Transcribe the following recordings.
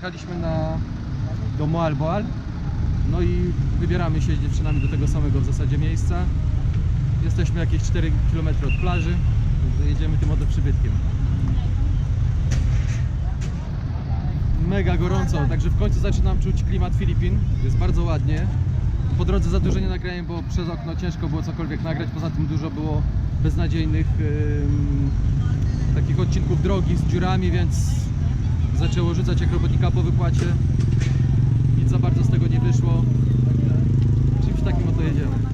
właśnie dojechaliśmy na, do Moal Boal. No i wybieramy się z dziewczynami do tego samego w zasadzie miejsca. Jesteśmy jakieś 4 km od plaży. Jedziemy tym oto przybytkiem. Mega gorąco, także w końcu zaczynam czuć klimat Filipin. Jest bardzo ładnie. Po drodze za dużo nie nagrałem, bo przez okno ciężko było cokolwiek nagrać. Poza tym dużo było beznadziejnych ym, takich odcinków drogi z dziurami, więc zaczęło rzucać jak po wypłacie. Nic za bardzo z tego nie wyszło. Czymś takim oto jedziemy.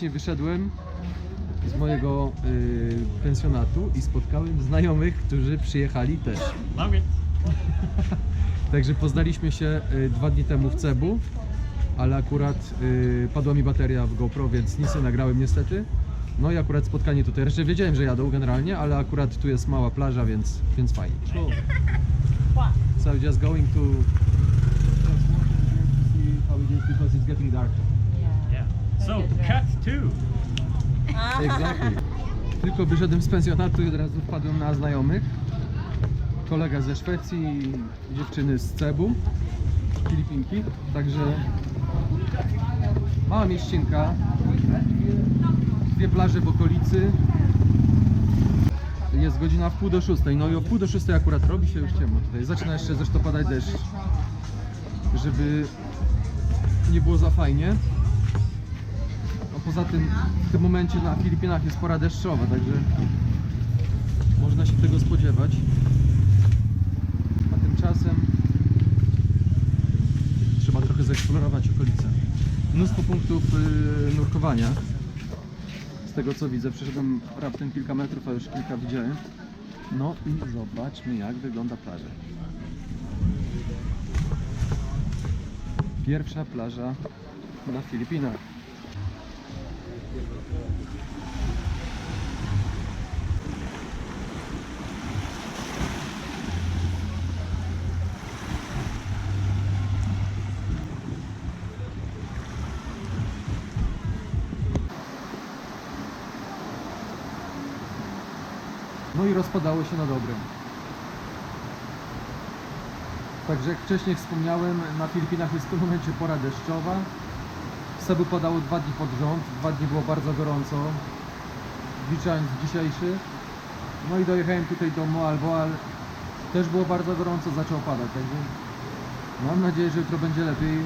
Właśnie wyszedłem z mojego y, pensjonatu i spotkałem znajomych, którzy przyjechali też. Także poznaliśmy się y, dwa dni temu w Cebu, ale akurat y, padła mi bateria w GoPro, więc nic nie nagrałem niestety. No i akurat spotkanie tutaj. Jeszcze wiedziałem, że jadą generalnie, ale akurat tu jest mała plaża, więc, więc fajnie. So just going to just how it is because it's getting dark. So, cut two. Exactly. Tylko wyszedłem z pensjonatu i od razu wpadłem na znajomych. Kolega ze Szwecji i dziewczyny z Cebu, Filipinki. Także mała mieścinka, dwie plaże w okolicy. Jest godzina w pół do szóstej, no i o pół do szóstej akurat robi się już ciemno tutaj. Zaczyna jeszcze zresztą padać deszcz, żeby nie było za fajnie. Poza tym w tym momencie na Filipinach jest pora deszczowa, także można się tego spodziewać. A tymczasem trzeba trochę zeksplorować okolice. Mnóstwo punktów yy, nurkowania. Z tego co widzę, przeszedłem raptem kilka metrów, a już kilka widziałem. No i zobaczmy jak wygląda plaża. Pierwsza plaża na Filipinach. No i rozpadało się na dobre. Także jak wcześniej wspomniałem, na Filipinach jest w tym momencie pora deszczowa. Cebu padało dwa dni pod rząd, dwa dni było bardzo gorąco, wliczając dzisiejszy. No i dojechałem tutaj do Moal Boal, też było bardzo gorąco, zaczęło padać, także mam nadzieję, że jutro będzie lepiej,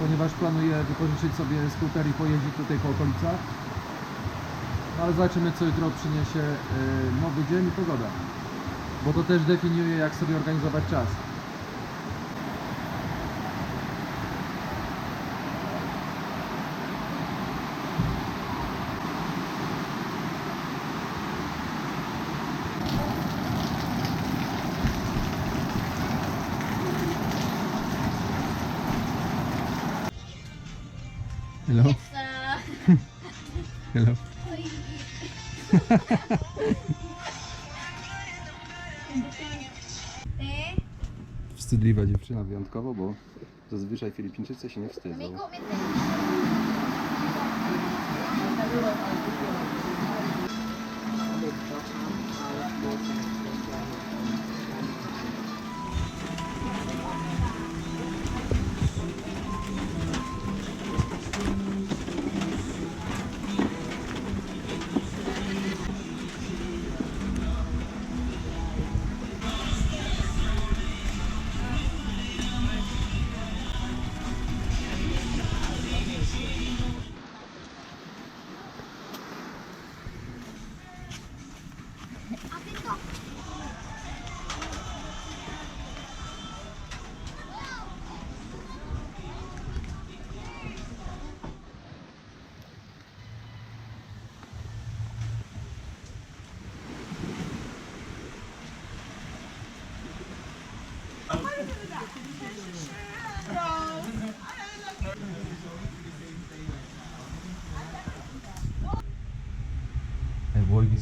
ponieważ planuję wypożyczyć sobie skuter i pojeździć tutaj po okolicach. No ale zobaczymy co jutro przyniesie yy, nowy dzień i pogoda. Bo to też definiuje jak sobie organizować czas. Wstydliwa dziewczyna wyjątkowo, bo zazwyczaj Filipińczycy się nie wstydzą. Amigo, vete.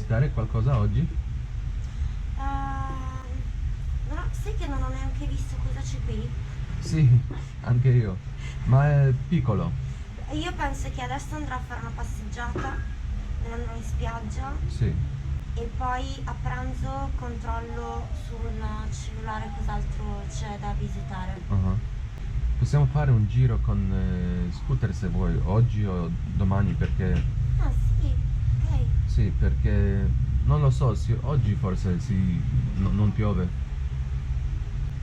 E visitare qualcosa oggi? Ehm, no, sai che non ho neanche visto cosa c'è qui? Sì, anche io. Ma è piccolo. Io penso che adesso andrò a fare una passeggiata, me ne andrò in spiaggia Sì. e poi a pranzo controllo sul cellulare cos'altro c'è da visitare. Ah. Possiamo fare un giro con eh, scooter se vuoi, oggi o domani perché... Ah sì. Sì, perché non lo so, sì, oggi forse sì, no- non piove.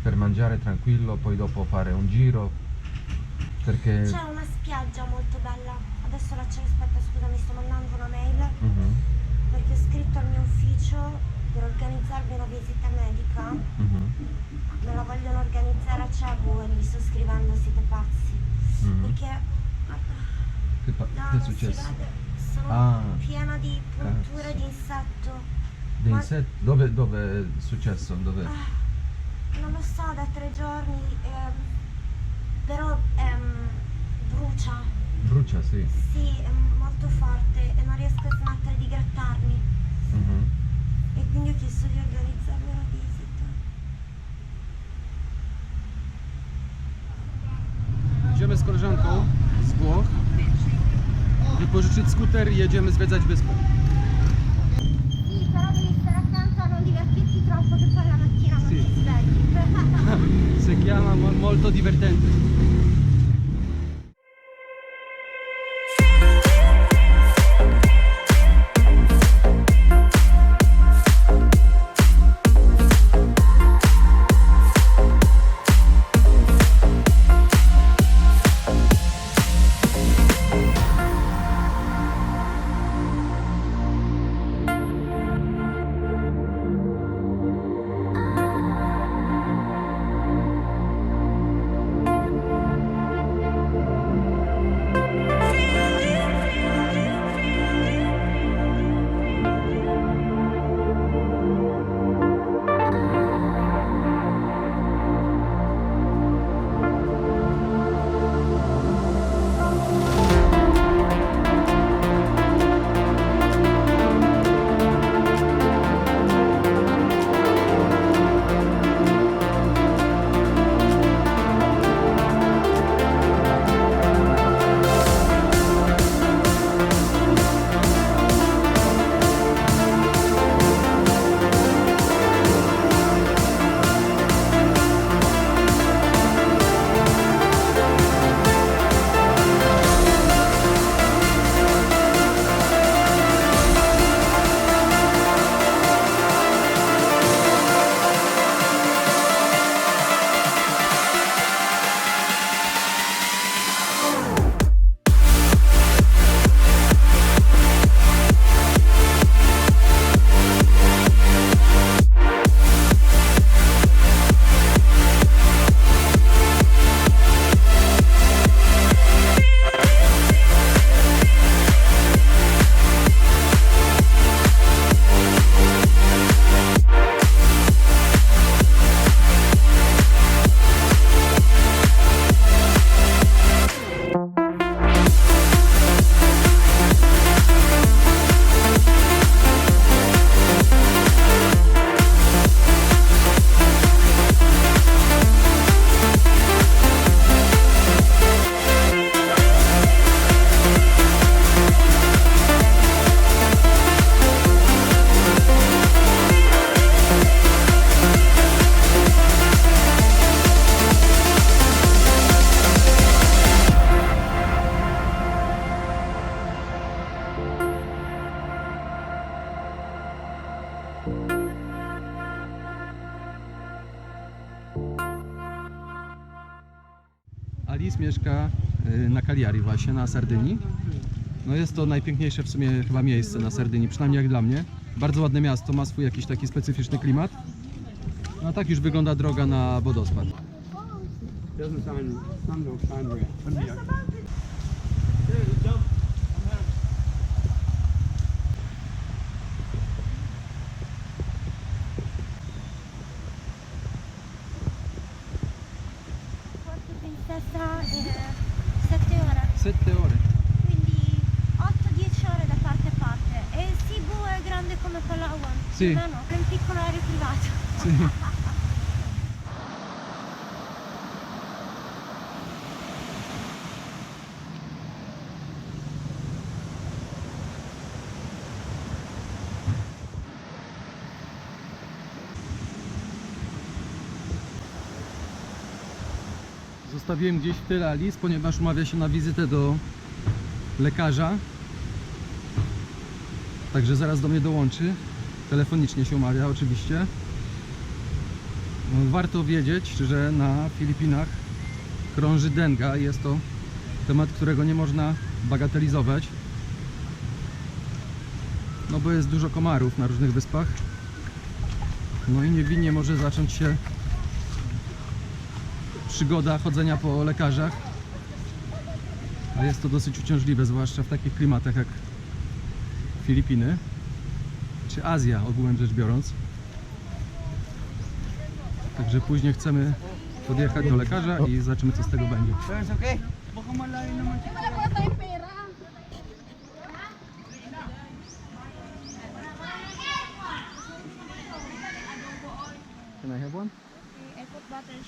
Per mangiare tranquillo, poi dopo fare un giro. Perché... C'è una spiaggia molto bella. Adesso la c'è, aspetta, scusa, mi sto mandando una mail Mhm, perché ho scritto al mio ufficio per organizzarvi una visita medica. mhm, Me la vogliono organizzare a Cebu e gli sto scrivendo siete pazzi. mhm. Perché Che, fa- no, che è non si successo? vede, sono Ah. piena di punture Cazzo. di insetto. Dei Ma- insetti? Dove, dove è successo? Dove? Ah, non lo so, da tre giorni, ehm, però ehm, brucia, Brucia, sì. sì, è molto forte e non riesco a smettere di grattarmi. Mhm. E quindi ho chiesto di organizzarmi una visita. Idziemy z koleżanką z Włoch wypożyczyć skuter i jedziemy zwiedzać wyspę. Sì, però devi stare mieszka y, na Cagliari właśnie, na Sardynii. No jest to najpiękniejsze w sumie chyba miejsce na Sardynii, przynajmniej jak dla mnie. Bardzo ładne miasto, ma swój jakiś taki specyficzny klimat. No a tak już wygląda droga na wodospad. 7 ore, 7 ore. quindi 8-10 ore da parte a parte. E il Cebu è grande come Palawan. Sì. No, no, è un piccolo aereo privato. Sì. Zostawiłem gdzieś w tyle Alice, ponieważ umawia się na wizytę do lekarza. Także zaraz do mnie dołączy. Telefonicznie się umawia oczywiście. Warto wiedzieć, że na Filipinach krąży denga. Jest to temat, którego nie można bagatelizować. No bo jest dużo komarów na różnych wyspach. No i niewinnie może zacząć się przygoda chodzenia po lekarzach. A jest to dosyć uciążliwe, zwłaszcza w takich klimatach jak Filipiny czy Azja ogółem rzecz biorąc. Także później chcemy podjechać do lekarza i zobaczymy co z tego będzie.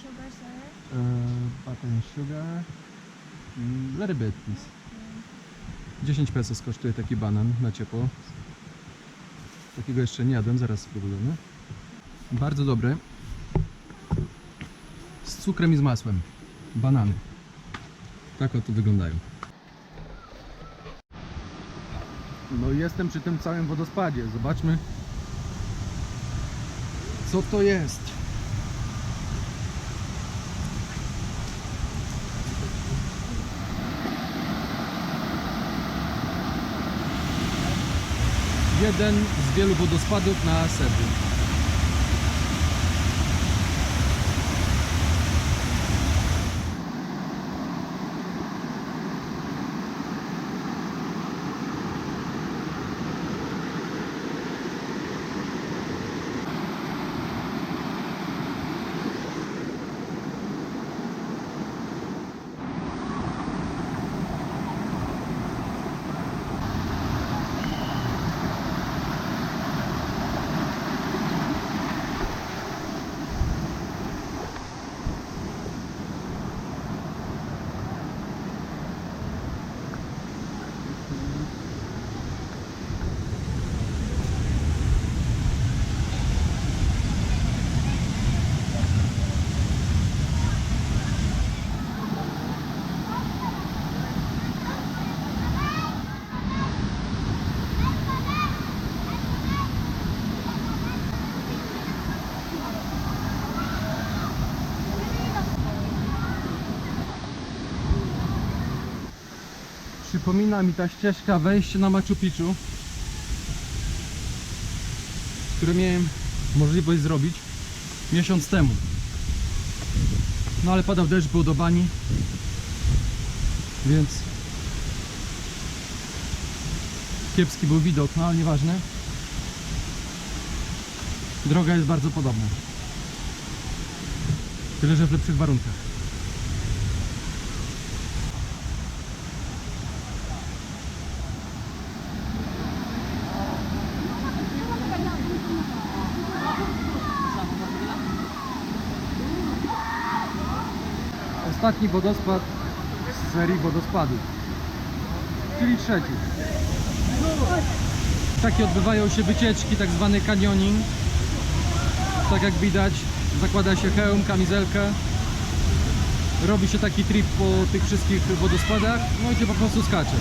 Sugar, sir. Uh, and sugar. Mm, please. 10 pesos kosztuje taki banan na ciepło. Takiego jeszcze nie jadłem, zaraz spróbujemy. Bardzo dobre. Z cukrem i z masłem. Banany. Tak oto wyglądają. No i jestem przy tym całym wodospadzie. Zobaczmy co to jest. Jeden z wielu wodospadów na Serbie. Przypomina mi ta ścieżka wejście na Machu Picchu, które miałem możliwość zrobić miesiąc temu. No ale padał deszcz, było do bani, więc kiepski był widok, no ale nieważne. Droga jest bardzo podobna. Tyle, że w lepszych warunkach. Ostatni wodospad z serii wodospadów. Czyli trzeci. Takie odbywają się wycieczki, tak zwany canyoning. Tak jak widać, zakłada się hełm, kamizelkę. Robi się taki trip po tych wszystkich wodospadach, no i się po prostu skacze.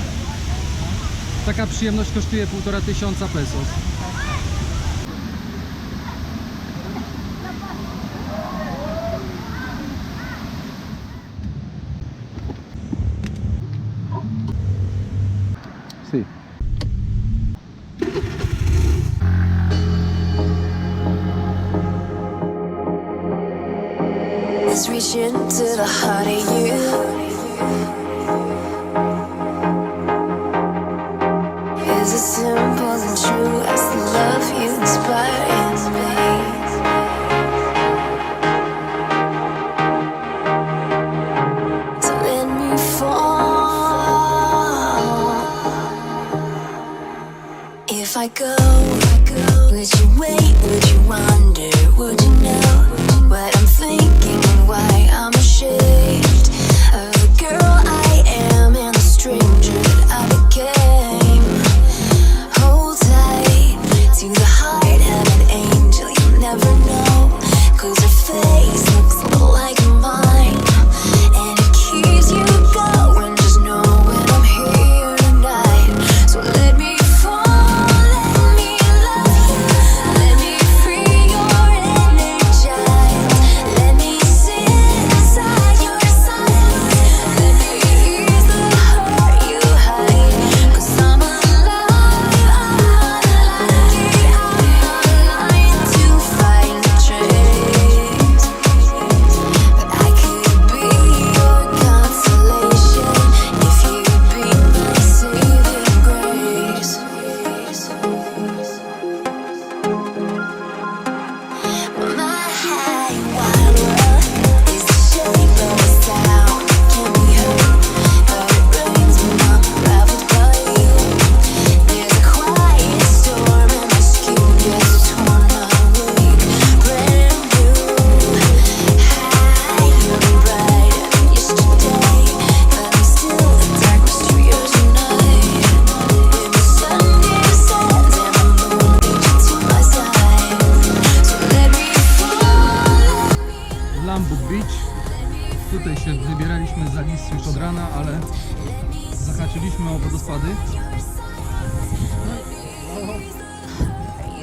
Taka przyjemność kosztuje półtora tysiąca pesos. into the heart of you.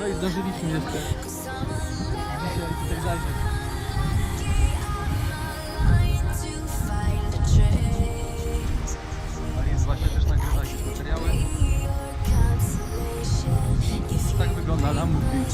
No i zdążyliśmy jeszcze dzisiaj tutaj zajrzeć. Jest właśnie też nagrywa jakieś materiały. Tak wygląda Lamborghini.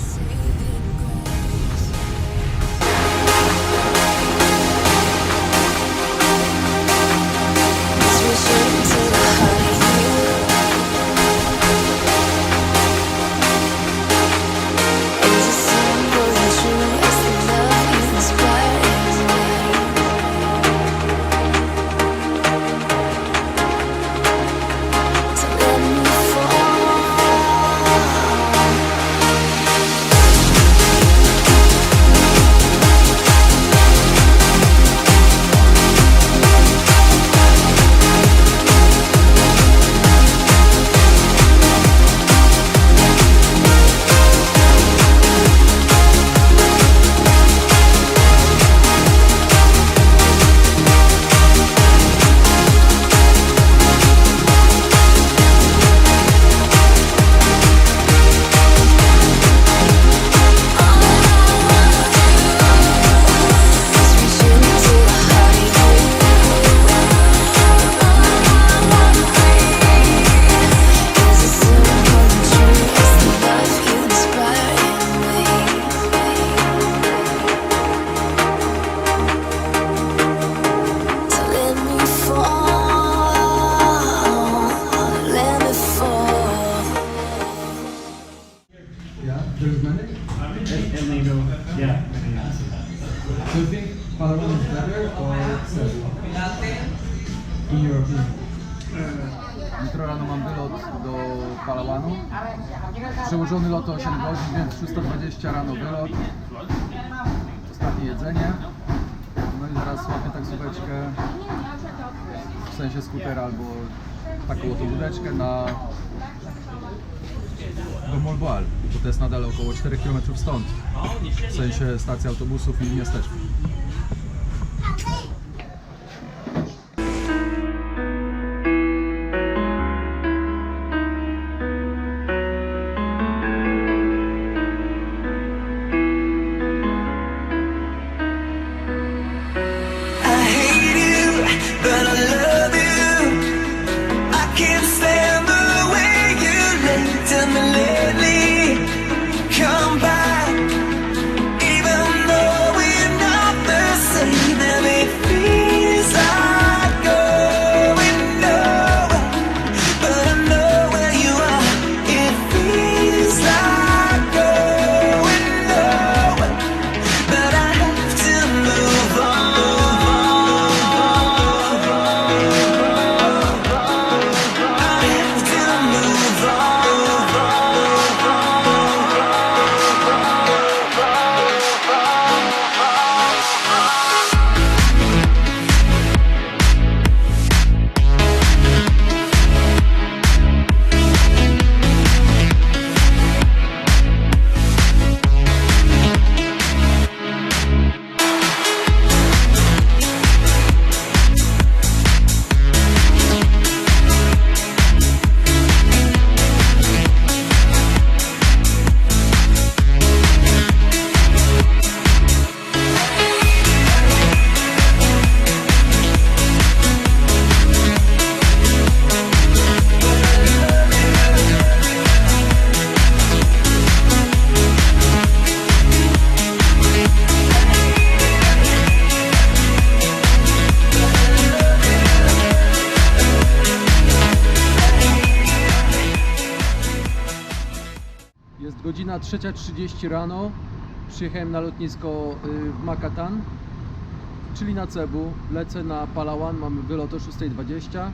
nadal około 4 km stąd, w sensie stacji autobusów i miasteczków. Godzina 3.30 rano. Przyjechałem na lotnisko y, w Makatan, czyli na Cebu. Lecę na Palawan, mamy wylot o 6.20.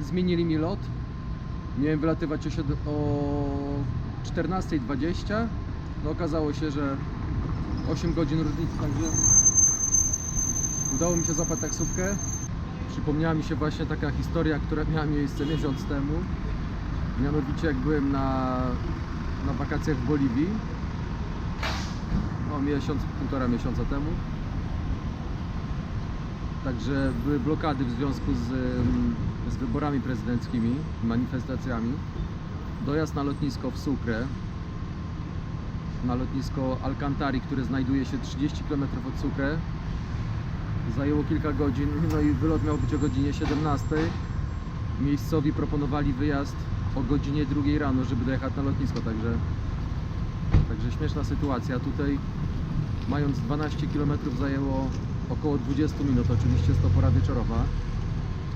Zmienili mi lot. Miałem wylatywać o 14.20. No okazało się, że 8 godzin różnicy, także udało mi się złapać taksówkę. Przypomniała mi się właśnie taka historia, która miała miejsce miesiąc temu. Mianowicie jak byłem na, na wakacjach w Boliwii, no miesiąc, półtora miesiąca temu. Także były blokady w związku z, z wyborami prezydenckimi, manifestacjami. Dojazd na lotnisko w Sucre, na lotnisko Alcantari, które znajduje się 30 km od Sucre, zajęło kilka godzin, no i wylot miał być o godzinie 17. Miejscowi proponowali wyjazd o godzinie 2 rano, żeby dojechać na lotnisko, także, także śmieszna sytuacja. Tutaj mając 12 km zajęło około 20 minut, oczywiście jest to pora wieczorowa.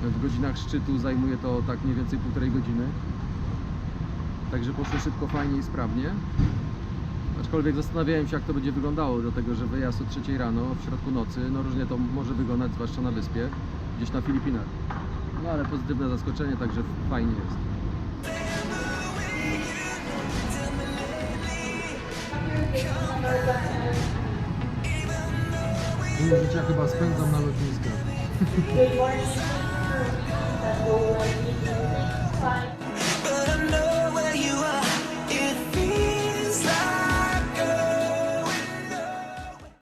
W godzinach szczytu zajmuje to tak mniej więcej półtorej godziny. Także poszło szybko, fajnie i sprawnie. Aczkolwiek zastanawiałem się, jak to będzie wyglądało, dlatego że wyjazd o 3 rano, w środku nocy, no różnie to może wyglądać, zwłaszcza na wyspie, gdzieś na Filipinach. No ale pozytywne zaskoczenie, także fajnie jest. Dużo życia chyba spędzam na lotniskach.